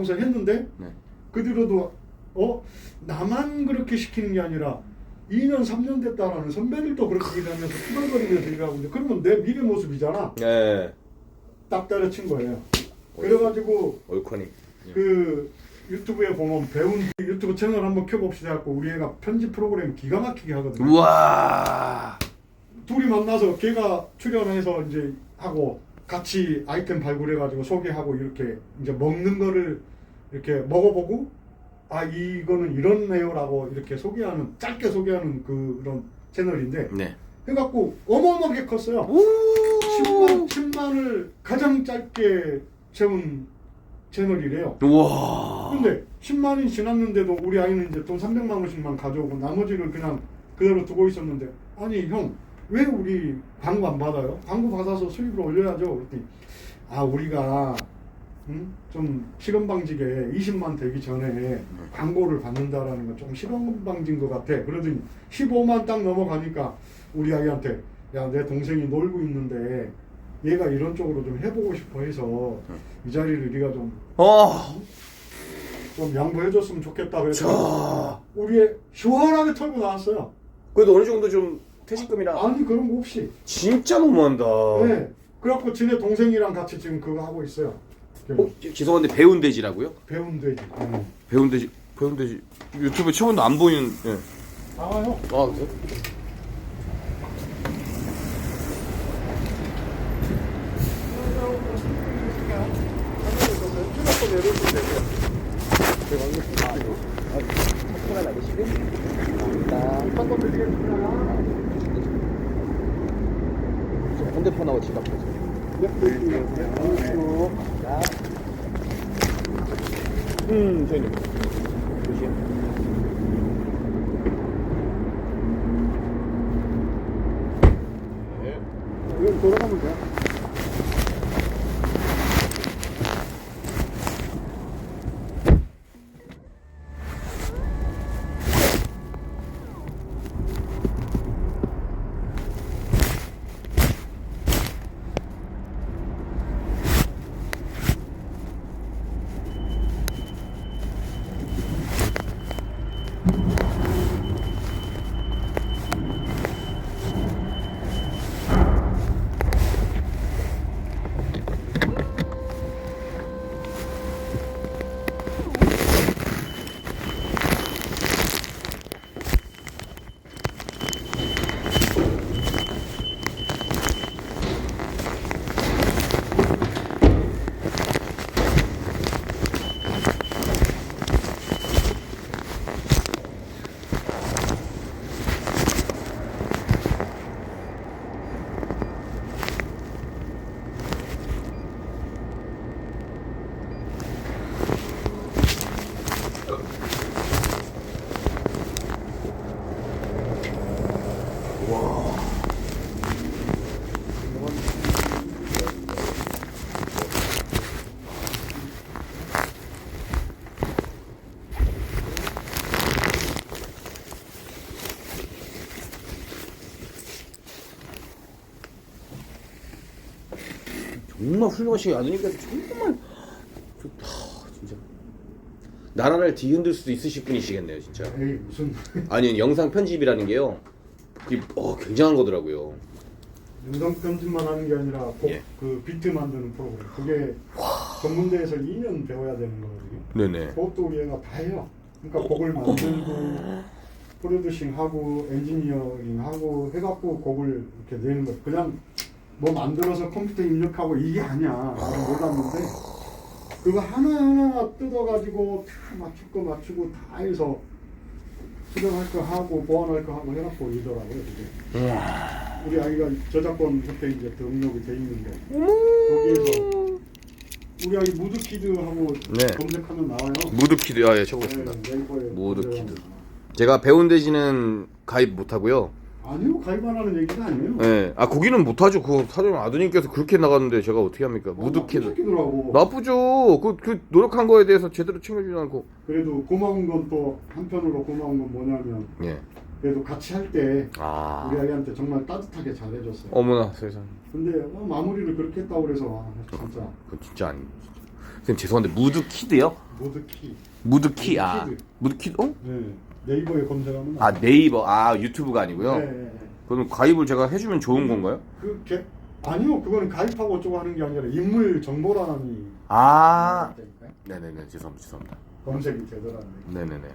하면서 했는데 네. 그 뒤로도 어 나만 그렇게 시키는 게 아니라 2년 3년 됐다라는 선배들도 그렇게 일하면서 투덜거리면서 일하고 있는데 그러면 내 미래 모습이잖아 예. 딱 때려친 거예요 그래가지고 얼커니. 그 유튜브에 보면 배운 유튜브 채널 한번 켜봅시다 갖고 우리 애가 편집 프로그램 기가 막히게 하거든요 우와. 둘이 만나서 걔가 출연해서 이제 하고 같이 아이템 발굴해가지고 소개하고 이렇게 이제 먹는 거를 이렇게 먹어보고 아 이거는 이렇네요라고 이렇게 소개하는 짧게 소개하는 그런 채널인데 네. 해갖고 어마어마하게 컸어요. 우. 10만 10만을 가장 짧게 채운 채널이래요. 우와. 근데 10만이 지났는데도 우리 아이는 이제 돈 300만 원씩만 가져오고 나머지를 그냥 그대로 두고 있었는데 아니 형 왜 우리 광고 안 받아요? 광고 받아서 수입을 올려야죠. 그랬더니 아 우리가 음? 좀 실험 방지게 20만 되기 전에 광고를 받는다라는 건 좀 실험 방지인 것 같아. 그러더니 15만 딱 넘어가니까 우리 아이한테 야 내 동생이 놀고 있는데 얘가 이런 쪽으로 좀 해보고 싶어 해서 이 자리를 네가 좀 어. 좀 양보해줬으면 좋겠다 그래서 자. 우리 애 시원하게 털고 나왔어요. 그래도 어느 정도 좀 퇴직금이랑 아니 그런 거 없이. 진짜 너무한다. 네. 그래갖고 지네 동생이랑 같이 지금 그거 하고 있어요. 어, 죄송한데 배운 돼지라고요? 배운 돼지. 응. 배운 돼지. 배운 돼지. 유튜브에 쳐본도 안 보이는. 예. 나와요. 아 그래? 핸드폰하고 지갑 음, 저희는 조심. 정말 훌륭하시게 아드님께서 정말 좋다 진짜 나라를 뒤흔들 수도 있으실 분이시겠네요 진짜 에이 무슨 아니 영상 편집이라는 게요 그게 어, 굉장한 거더라고요 영상 편집만 하는 게 아니라 곡, 예. 그 비트 만드는 프로그램. 그게 전문대에서 2년 배워야 되는 거거든요. 네네 그것도 애가 다 해요. 그러니까 곡을 만들고 프로듀싱 하고 엔지니어링 하고 해갖고 곡을 이렇게 내는 거. 그냥 뭐 만들어서 컴퓨터 입력하고 이게 아니야. 나는 몰랐는데 그거 하나 하나 뜯어가지고 다 맞출 거 맞추고 다 해서 수정할 거 하고 보완할 거 하고 해갖고 이더라고요. 그게. 우리 아이가 저작권 협회 이제 등록이 돼 있는데 거기에서 우리 아이 무드키드하고 네. 검색하면 나와요. 무드키드 아예 쳐보겠습니다 네, 네이버에 무드키드. 검색하면. 제가 배운 돼지는 가입 못 하고요 아니요 가입 안 하는 얘기가 아니에요. 네. 아 거기는 못 하죠 그거 사장 아드님께서 그렇게 나갔는데 제가 어떻게 합니까 무드키드 무드키드라고. 나쁘죠 그, 그 노력한 거에 대해서 제대로 챙겨주지 않고 그래도 고마운 건 또 한편으로 고마운 건 뭐냐면 예. 그래도 같이 할 때 아 우리 아이한테 정말 따뜻하게 잘해줬어요. 어머나 세상 근데 어, 마무리를 그렇게 했다고 그래서 아, 진짜 그건 진짜 아니 선생님 죄송한데 무드 키드요? 모드키. 무드 키 아 무드키드. 무드 키 어? 네. 네이버에 검색하면 아 네이버 아 유튜브가 아니고요. 네, 네, 네. 그럼 가입을 제가 해주면 좋은 건가요? 그 개, 아니요, 그거는 가입하고 어쩌고 하는 게 아니라 인물 정보란이 아 있다니까요. 네네네 죄송합니다 죄송합니다. 검색이 되더라고요. 네네네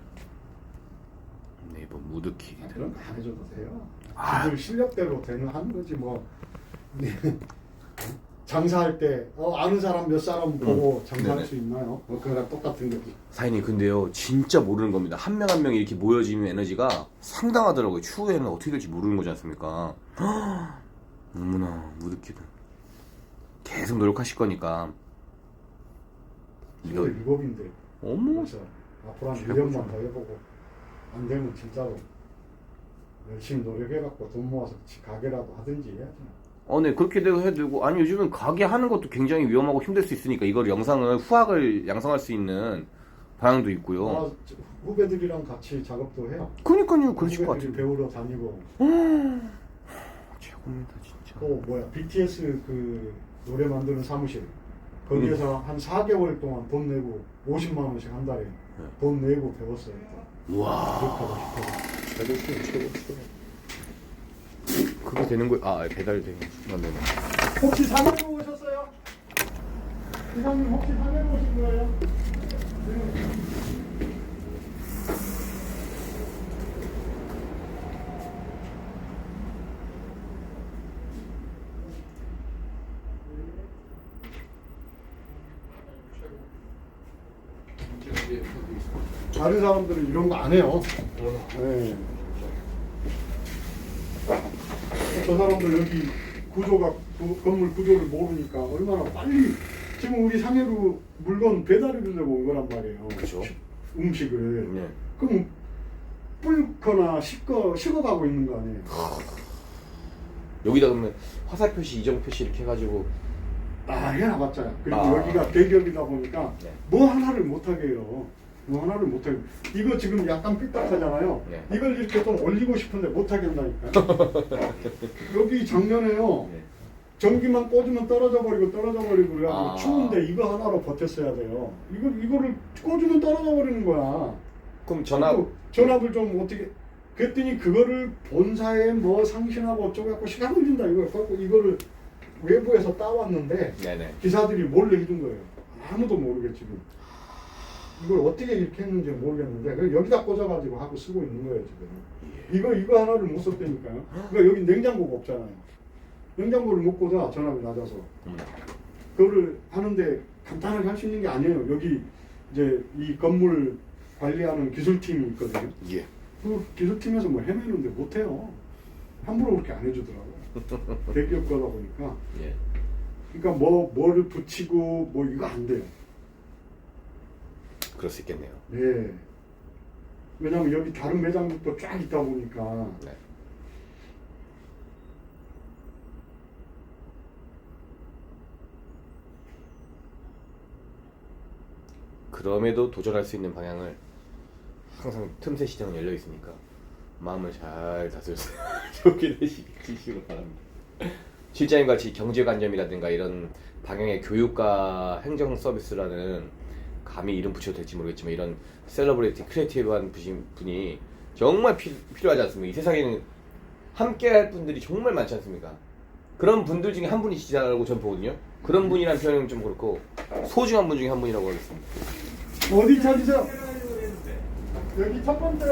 네이버 무드키 아, 그런 거 안 해줘도 돼요. 아. 지들 실력대로 되는 하는 거지 뭐. 네. 장사할 때 어, 아는 사람 몇 사람 보고 장사할 네네. 수 있나요? 뭐 그거랑 똑같은 거지. 사장님 근데요 진짜 모르는 겁니다 한 명 한 명이 이렇게 모여지면 에너지가 상당하더라고요 추후에는 어떻게 될지 모르는 거지 않습니까 너무나 무드키도 계속 노력하실 거니까 이거 이거 일곱인데. 어머 그래서 앞으로 한 최고죠. 1년만 더 해보고 안 되면 진짜로 열심히 노력해갖고 돈 모아서 지- 가게라도 하든지 해야지. 어, 네, 그렇게 되고 해도 되고, 아니, 요즘은 가게 하는 것도 굉장히 위험하고 힘들 수 있으니까, 이걸 영상을, 후학을 양성할 수 있는 방향도 있고요. 아, 저- 후배들이랑 같이 작업도 해요. 그러니까요, 그러실 것 후배들이 같아요. 배우러 다니고 최고입니다, 진짜. 또 뭐야 BTS 그 노래 만드는 사무실 거기에서 한 4개월 동안 돈 내고 50만 원씩 한 달에 돈 내고 배웠어요. 우와. 싶어. 최고, 최고, 최고. 그게 되는 거예요? 아, 배달 되는. 아, 네네. 혹시 사내로 오셨어요? 이사님 혹시 사내로 오신 거예요? 네. 다른 사람들은 이런 거 안 해요. 네. 저 사람들 여기 구조가 구- 건물 구조를 모르니까 얼마나 빨리 지금 우리 상해로 물건 배달해 주려고 온 거란 말이에요. 그죠. 음식을. 네. 그럼 불거나 식거 식어가고 있는 거 아니에요. 여기다 그러면 화살 표시, 이정 표시 이렇게 해가지고. 아 해놔봤자. 그리고 아. 여기가 대기업이다 보니까 네. 뭐 하나를 못 하게 해요. 뭐 하나를 못 하게. 이거 지금 약간 삐딱하잖아요. 네. 이걸 이렇게 좀 올리고 싶은데 못 하게 한다니까. 여기 작년에요. 네. 전기만 꽂으면 떨어져 버리고 떨어져 버리고 그래가지고 아. 추운데 이거 하나로 버텼어야 돼요. 이거 이거를 꽂으면 떨어져 버리는 거야. 그럼 전압. 또 전압을 좀 어떻게 그랬더니 그거를 본사에 뭐 상신하고 어쩌고 갖고 시간 걸린다 이거 갖고 이거를 외부에서 따왔는데 네네. 기사들이 몰래 해준 거예요. 아무도 모르게 지금 이걸 어떻게 이렇게 했는지 모르겠는데 여기다 꽂아가지고 하고 쓰고 있는 거예요 지금. 이거 이거 하나를 못 썼다니까요. 그러니까 여기 냉장고가 없잖아요. 냉장고를 못 꽂아 전압이 낮아서. 그거를 하는데 간단하게 할 수 있는 게 아니에요. 여기 이제 이 건물 관리하는 기술팀이 있거든요. 예. 그 기술팀에서 뭐 해내는데 못해요. 함부로 그렇게 안 해주더라고요. 대기업 거다 보니까. 예. 그러니까 뭐 뭐를 붙이고 뭐 이거 안 돼요. 그럴 수 있겠네요. 예. 왜냐면 여기 다른 매장들도 쫙 있다 보니까 네. 그럼에도 도전할 수 있는 방향을 항상 틈새 시장은 열려 있으니까 마음을 잘 다스려서 좋게 되시기 바랍니다. 실장님 같이 경제관념이라든가 이런 방향의 교육과 행정 서비스라는 감히 이름 붙여도 될지 모르겠지만 이런 셀러브레이티 크리에이티브한 분이- 정말 피, 필요하지 않습니까? 이 세상에는 함께 할 분들이 정말 많지 않습니까? 그런 분들 중에 한 분이시라고 저는 보거든요. 그런 분이라는 표현은 좀 그렇고 소중한 분 중에 한 분이라고 하겠습니다. 어디 찾으세요? 여기 첫 번째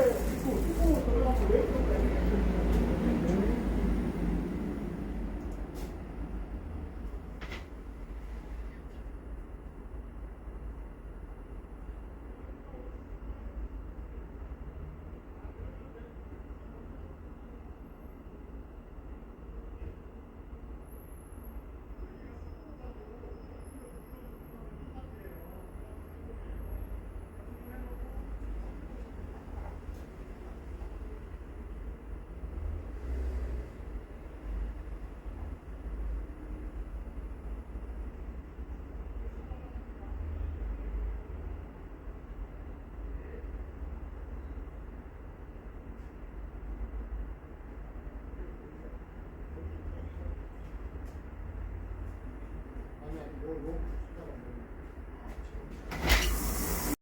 Mm-hmm.